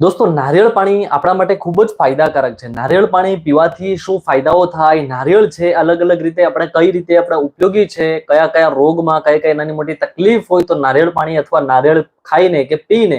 દોસ્તો, નારિયેળ પાણી આપણા માટે ખૂબ જ ફાયદાકારક છે. નારિયેળ પાણી પીવાથી શું ફાયદાઓ થાય? નારિયેળ છે, અલગ અલગ રીતે આપણે કઈ રીતે આપણે ઉપયોગી છે? કયા કયા રોગમાં, કઈ કઈ નાની મોટી તકલીફ હોય તો નારિયેળ પાણી અથવા નારિયેળ ખાઈને કે પીને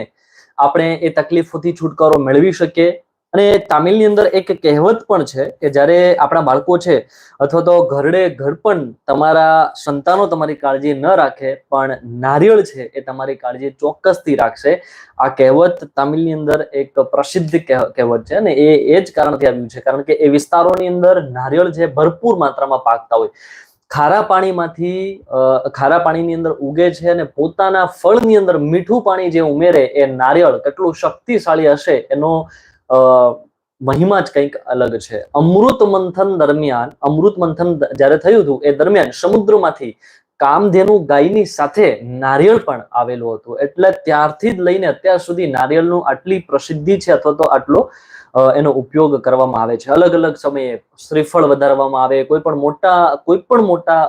આપણે એ તકલીફોથી છુટકારો મેળવી શકીએ. અને તામિલની અંદર એક કહેવત પણ છે કે જ્યારે આપણા બાળકો છે, અથવા તો ઘરડે ઘડપણ તમારા સંતાનો તમારી કાળજી ન રાખે, પણ નારિયેળ છે એ તમારી કાળજી ચોક્કસથી રાખશે. આ કહેવત તામિલની અંદર એક પ્રસિદ્ધ કહેવત છે અને એ એ જ કારણથી આવ્યું છે. કારણ કે એ વિસ્તારોની અંદર નારિયેળ છે ભરપૂર માત્રામાં પાકતા હોય. ખારા પાણીમાંથી ખારા પાણીની અંદર ઉગે છે અને પોતાના ફળની અંદર મીઠું પાણી જે ઉમેરે એ નારિયેળ કેટલું શક્તિશાળી હશે એનો મહિમા જ કંઈક અલગ છે. અમૃત મંથન દરમિયાન, અમૃત મંથન જ્યારે થયું હતું, એ દરમિયાન સમુદ્રમાંથી કામધેનુ ગાયની સાથે નારિયેળ પણ આવેલું હતું. એટલે ત્યારથી જ લઈને અત્યાર સુધી નારિયેળનું આટલી પ્રસિદ્ધિ છે અથવા તો આટલો એનો ઉપયોગ કરવામાં આવે છે. અલગ અલગ સમયે શ્રીફળ વધારવામાં આવે. કોઈ પણ મોટા, કોઈ પણ મોટા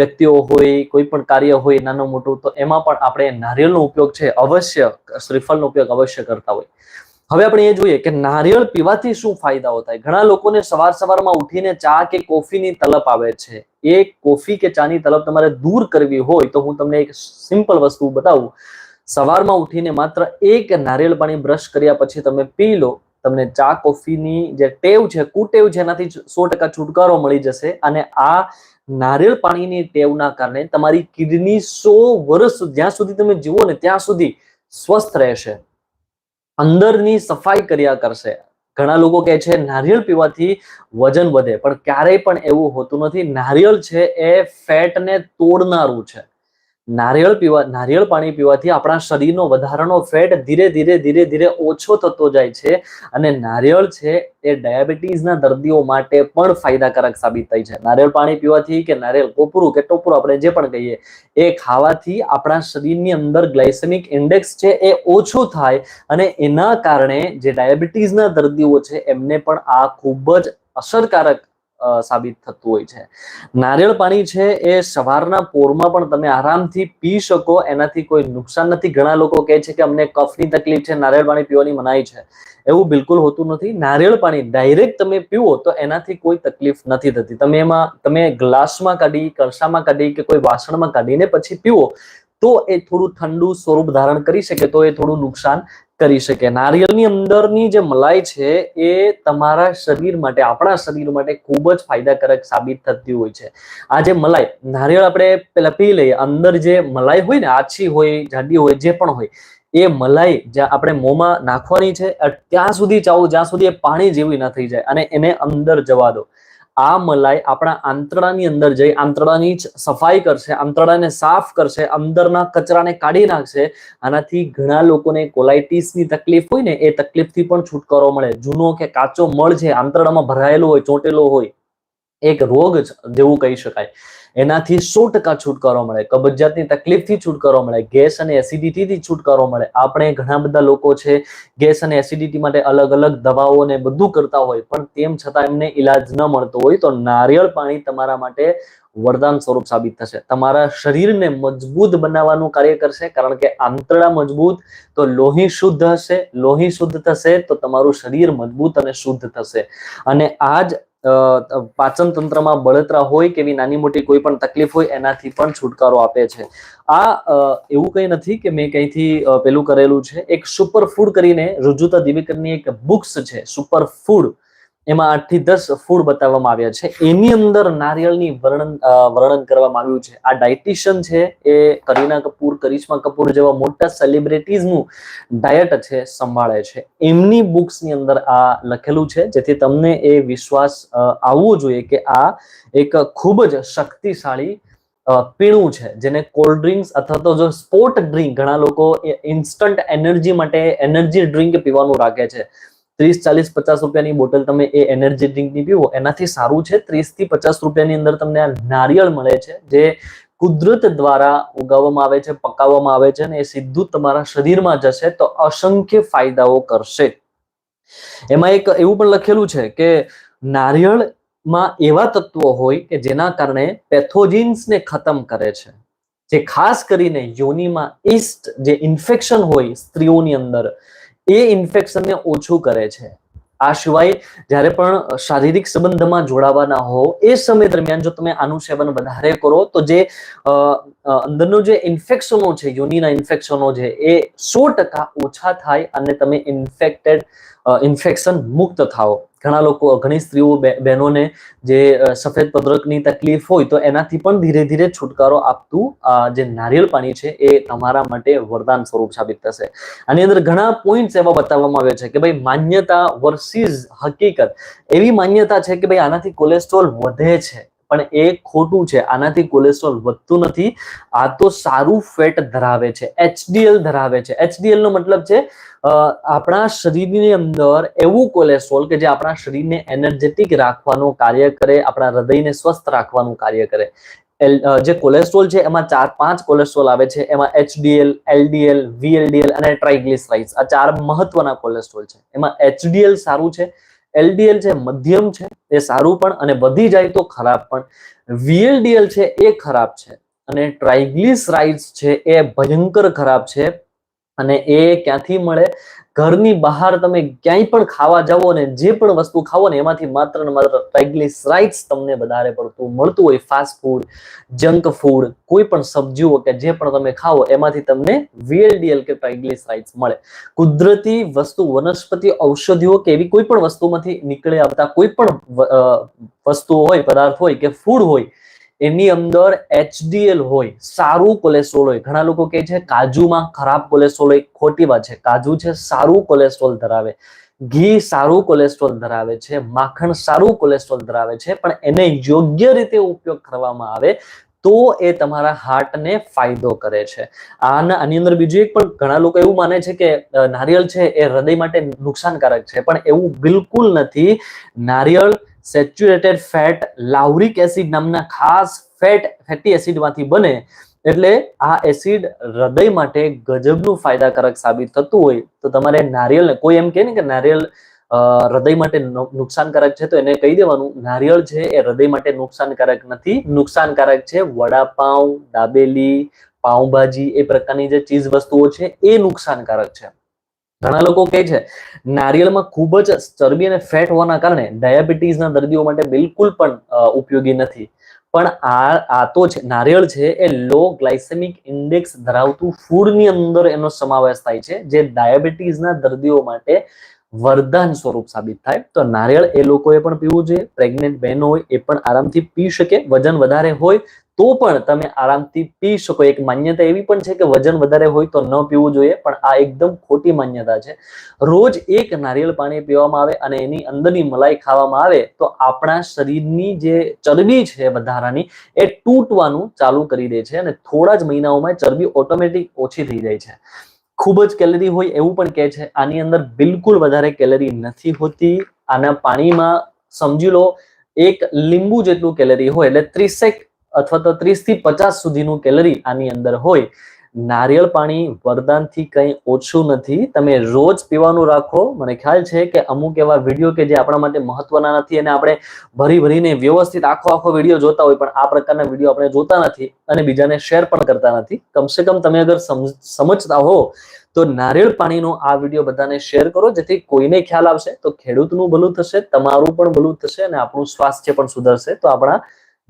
વ્યક્તિઓ હોય, કોઈ પણ કાર્ય હોય, નાનું મોટું, તો એમાં પણ આપણે નારિયેળનો ઉપયોગ છે, અવશ્ય શ્રીફળનો ઉપયોગ અવશ્ય કરતા હોય. હવે આપણે એ જોઈએ કે નારિયેળ પીવાથી શું ફાયદાઓ થાય? ઘણા લોકોને સવાર સવારમાં ઉઠીને ચા કે કોફીની તલપ આવે છે. એ કોફી કે ચાની તલપ તમારે દૂર કરવી હોય તો હું તમને એક સિમ્પલ વસ્તુ બતાવું. સવારમાં ઉઠીને માત્ર એક નારિયેળ પાણી બ્રશ કર્યા પછી તમે પી લો, તમને ચા કોફીની જે ટેવ છે, કુટેવ છે, એનાથી સો ટકા છુટકારો મળી જશે અને આ નારિયેળ પાણીની ટેવના કારણે તમારી કિડની સો વર્ષ જ્યાં સુધી તમે જીવો ને ત્યાં સુધી સ્વસ્થ રહેશે. અંદરની સફાઈ કર્યા કરશે. ઘણા લોકો કહે છે નારિયેળ પીવાથી વજન વધે, પણ ક્યારેય પણ એવું હોતું નથી. નારિયેળ છે એ ફેટને તોડનારું છે. નારિયેળ પીવા નારિયેળ પાણી પીવાથી આપણા શરીરનો વધારાનો ફેટ ધીરે ધીરે ધીરે ધીરે ઓછો થતો જાય છે અને નારિયેળ છે એ ડાયાબિટીસના દર્દીઓ માટે પણ ફાયદાકારક સાબિત થાય છે. નારિયેળ પાણી પીવાથી કે નારિયેળ કોપરું કે ટોપરું આપણે જે પણ કહીએ, એ ખાવાથી આપણા શરીરની અંદર ગ્લાયસેમિક ઇન્ડેક્સ છે એ ઓછું થાય અને એના કારણે જે ડાયાબિટીસના દર્દીઓ છે એમને પણ આ ખૂબ જ અસરકારક સાબિત થતું હોય છે. નારિયેળ પાણી છે એ સવારના પોરમાં પણ તમે આરામથી પી શકો, એનાથી કોઈ નુકસાન નથી. ઘણા લોકો કહે છે કે અમને કફની તકલીફ છે, નારિયેળ પાણી પીવાની મનાઈ છે. એવું બિલકુલ હોતું નથી. નારિયેળ પાણી ડાયરેક્ટ તમે પીવો તો એનાથી કોઈ તકલીફ નથી થતી. તમે એમાં, તમે ગ્લાસમાં કાઢી, કળશામાં કાઢી કે કોઈ વાસણમાં કાઢીને પછી પીવો તો એ થોડું ઠંડુ સ્વરૂપ ધારણ કરી શકે, તો એ થોડું નુકસાન કરી શકે. નારિયેળની અંદરની જે મલાઈ છે, એ તમારા શરીર માટે, આપણા શરીર માટે ખૂબ જ ફાયદાકારક સાબિત થતી હોય છે. આ જે મલાઈ, નારિયેળ આપણે પેલા પી લઈએ. અંદર જે મલાઈ હોય ને, આછી હોય, જાડી હોય, જે પણ હોય, એ મલાઈ જ્યાં આપણે મોંમાં નાખવાની છે, ત્યાં સુધી ચાવો, જ્યાં સુધી એ પાણી જેવી ન થઈ જાય અને એને અંદર જવા દો. આ મલાઈ આપણા આંતરડાની અંદર જઈ આંતરડાની જ સફાઈ કરશે, આંતરડાને સાફ કરશે, અંદરના કચરાને કાઢી નાખશે, આનાથી ઘણા લોકોને કોલાઇટીસની તકલીફ હોય ને, એ તકલીફથી પણ છુટકારો મળે. જૂનો કે કાચો મળ છે આંતરડામાં ભરાયેલો હોય, ચોંટેલો હોય એક રોગ જેવું કહી શકાય. એનાથી સો ટકા છુટકારો મળે. કબજિયાતની તકલીફથી છુટકારો મળે. ગેસ અને એસિડિટીથી છુટકારો મળે. આપણે ઘણા બધા લોકો છે, ગેસ અને એસિડિટી માટે અલગ અલગ દવાઓ ને બધું કરતા હોય, પણ તેમ છતાં એમને ઈલાજ ન મળતો હોય તો નારિયેળ પાણી તમારા માટે વરદાન સ્વરૂપ સાબિત થશે. તમારા શરીરને મજબૂત બનાવવાનું કાર્ય કરશે, કારણ કે આંતરડા મજબૂત, તો લોહી શુદ્ધ હશે. લોહી શુદ્ધ થશે તો તમારું શરીર મજબૂત અને શુદ્ધ થશે. અને આ જ પાચન તંત્રમાં બળતરા હોય કે એવી નાની મોટી કોઈ પણ તકલીફ હોય, એનાથી પણ છુટકારો આપે છે. આ એવું કંઈ નથી કે મેં કંઈથી પેલું કરેલું છે. એક સુપર ફૂડ કરીને રુજુતા દિવેકરની એક બુક્સ છે સુપર ફૂડ એમાં આઠથી દસ ફૂડ બતાવવામાં આવ્યા છે. એની અંદર નારિયેળની વર્ણન વર્ણન કરવામાં આવ્યું છે. આ ડાયટિશિયન છે, એ કરીના કપૂર, કરિશ્મા કપૂર જેવા મોટા સેલિબ્રિટીઝનું ડાયટ છે, સંભાળે છે. એમની બુક્સની અંદર આ લખેલું છે, જેથી તમને એ વિશ્વાસ આવવો જોઈએ કે આ એક ખૂબ જ શક્તિશાળી પીણું છે, જેને કોલ્ડ ડ્રિંક્સ અથવા તો જો સ્પોર્ટ ડ્રિંક ઘણા લોકો ઇન્સ્ટન્ટ એનર્જી માટે એનર્જી ડ્રિંક પીવાનું રાખે છે. ત્રીસ ચાલીસ પચાસ રૂપિયાની બોટલ તમે એ એનર્જી ડ્રિંકની પીવો, એનાથી સારું છે ત્રીસથી પચાસ રૂપિયાની અંદર તમને આ નારિયેળ મળે છે, જે કુદરત દ્વારા ઉગાવવામાં આવે છે, પકાવવામાં આવે છે અને એ સીધું તમારા શરીરમાં જશે તો અસંખ્ય ફાયદાઓ કરશે. એમાં એક એવું પણ લખેલું છે કે નારિયેળમાં એવા તત્વો હોય કે જેના કારણે પેથોજિન્સને ખતમ કરે છે. જે ખાસ કરીને યોનિમાં ઇસ્ટ જે ઇન્ફેક્શન હોય સ્ત્રીઓની અંદર એ ઇન્ફેક્શનને ઓછું કરે છે. આ સિવાય જ્યારે પણ શારીરિક સંબંધમાં જોડાવાના હો, એ સમય દરમિયાન જો તમે આનું સેવન વધારે કરો, તો જે અંદરનું જે ઇન્ફેક્શનો છે, યોનિના ઇન્ફેક્શનો છે, એ સો ટકા ઓછા થાય અને તમે ઇન્ફેક્ટેડ ઇન્ફેક્શન મુક્ત થાઓ. ઘણા લોકો, ઘણી સ્ત્રીઓ બહેનોને જે સફેદ પદ્રકની તકલીફ હોય તો એનાથી પણ ધીરે ધીરે છુટકારો આપતું જે નારિયેળ પાણી છે એ તમારા માટે વરદાન સ્વરૂપ સાબિત થશે. આની અંદર ઘણા પોઈન્ટ્સ એવા બતાવવામાં આવ્યા છે કે ભાઈ માન્યતા વર્સિસ હકીકત. એવી માન્યતા છે કે ભાઈ આનાથી કોલેસ્ટ્રોલ વધે છે. પણ એ ખોટું છે. આનાથી કોલેસ્ટ્રોલ વધતું નથી. આ તો સારું ફેટ ધરાવે છે. એચડીએલ ધરાવે છે. એચડીએલ નો મતલબ છે આપણા શરીરની અંદર એવું કોલેસ્ટ્રોલ કે જે આપણા શરીરને એનર્જેટિક રાખવાનું કાર્ય કરે, આપણા હૃદયને સ્વસ્થ રાખવાનું કાર્ય કરે. જે કોલેસ્ટ્રોલ છે, એમાં ચાર, પાંચ કોલેસ્ટ્રોલ આવે છે. એમાં એચડીએલ એલડીએલ વીએલડીએલ અને ટ્રાઇગ્લિસરાઇડ્સ આ ચાર મહત્વના કોલેસ્ટ્રોલ છે. એમાં એચડીએલ સારું છે એલડીએલ છે, મધ્યમ છે, એ સારું પણ અને વધી જાય તો ખરાબ પણ. વીએલડીએલ છે, એ ખરાબ છે અને ટ્રાઇગ્લિસરાઇડ્સ છે, એ ભયંકર ખરાબ છે અને એ ક્યાંથી મળે? ઘરની બહાર તમે ક્યાંય પણ ખાવા જાઓ ને જે પણ વસ્તુ ખાવો ને એમાંથી માત્ર ને માત્ર ટ્રાઇગ્લિસરાઇડ્સ તમને વધારે પડતું મળતું હોય. ફાસ્ટ ફૂડ જંક ફૂડ કોઈ પણ સબ્જીઓ કે જે પણ તમે ખાઓ, એમાંથી તમને વીએલડીએલ કે ટ્રાઇગ્લિસરાઇડ્સ મળે. કુદરતી વસ્તુ, વનસ્પતિ, ઔષધિઓ કે એવી કોઈ પણ વસ્તુમાંથી નીકળી આવતા કોઈ પણ વસ્તુઓ હોય, પદાર્થ હોય કે ફૂડ હોય એની અંદર એચડીએલ હોય, સારું કોલેસ્ટ્રોલ હોય. ઘણા લોકો કહે છે કાજુમાં ખરાબ કોલેસ્ટ્રોલ હોય. ખોટી વાત છે. કાજુ છે, સારું કોલેસ્ટ્રોલ ધરાવે. ઘી સારું કોલેસ્ટ્રોલ ધરાવે છે. માખણ સારું કોલેસ્ટ્રોલ ધરાવે છે. પણ એને યોગ્ય રીતે ઉપયોગ કરવામાં આવે તો એ તમારા હાર્ટને ફાયદો કરે છે. આના, આની અંદર બીજું એક પણ ઘણા લોકો એવું માને છે કે નારિયેળ છે એ હૃદય માટે નુકસાનકારક છે. પણ એવું બિલકુલ નથી. નારિયેળ સેચ્યુરેટેડ ફેટ, લાઉરિક એસિડ નામના ખાસ ફેટ, ફેટી એસિડમાંથી બને એટલે આ એસિડ હૃદય માટે ગજબનું ફાયદાકારક સાબિત થતું હોય તો તમારે નારિયેળને, કોઈ એમ કહે ને કે નારિયેળ હૃદય માટે નુકસાનકારક છે તો એને કહી દેવાનું. નારિયેળ છે એ હૃદય માટે નુકસાનકારક નથી. નુકસાનકારક છે વડાપાઉં, દાબેલી, પાઉંભાજી એ પ્રકારની જે ચીજ વસ્તુઓ છે એ નુકસાનકારક છે. ઘણા લોકો કહે છે, નારિયેળમાં ખૂબ જ ચરબી અને ફેટ હોવાના કારણે ડાયાબિટીસના દર્દીઓ માટે બિલકુલ પણ ઉપયોગી નથી. પણ આ આ તો છે, નારિયેળ છે એ લો ગ્લાયસેમિક ઇન્ડેક્સ ધરાવતું ફૂડની અંદર એનો સમાવેશ થાય છે, જે ડાયાબિટીસના દર્દીઓ માટે વરદાન સ્વરૂપ સાબિત થાય. તો નારિયેળ એ લોકોએ પણ પીવું જોઈએ પ્રેગ્નેન્ટ બહેનો હોય એ પણ આરામથી પી શકે, વજન વધારે હોય તો પણ તમે આરામથી પી શકો. એક માન્યતા એવી પણ છે કે વજન વધારે હોય તો ન પીવું જોઈએ, પણ આ એકદમ ખોટી માન્યતા છે. રોજ એક નારિયેળ પાણી પીવામાં આવે અને એની અંદરની મલાઈ ખાવામાં આવે તો આપણા શરીરની જે ચરબી છે વધારાની એ તૂટવાનું ચાલુ કરી દે છે અને થોડા જ મહિનાઓમાં ચરબી ઓટોમેટિક ઓછી થઈ જાય છે. ખૂબ જ કેલરી હોય એવું પણ કહે છે, આની અંદર બિલકુલ વધારે કેલરી નથી હોતી. આના પાણીમાં સમજી લો, એક લીંબુ જેટલું કેલરી હોય એટલે ત્રીસેક અથવા તો ત્રીસથી પચાસ સુધીનું કેલરી આની અંદર હોય. નારિયેળ પાણી વરદાનથી કંઈ ઓછું નથી. તમે રોજ પીવાનું રાખો. મને ખ્યાલ છે કે અમુક એવા વીડિયો કે જે આપણા માટે મહત્વના નથી અને આપણે ભરી ભરીને વ્યવસ્થિત આખો આખો વીડિયો જોતા હોય પણ આ પ્રકારના વીડિયો આપણે જોતા નથી અને બીજાને શેર પણ કરતા નથી. કમસે કમ તમે અગર સમ- સમજતા હો તો નારિયેળ પાણીનો આ વીડિયો બધાને શેર કરો. જેથી કોઈને ખ્યાલ આવશે તો ખેડૂતનું ભલું થશે, તમારું પણ ભલું થશે અને આપણું સ્વાસ્થ્ય પણ સુધરશે. તો આપણા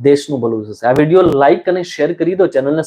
દેશનું ભલું થશે. આ વીડિયો લાઈક અને શેર કરી દો. ચેનલને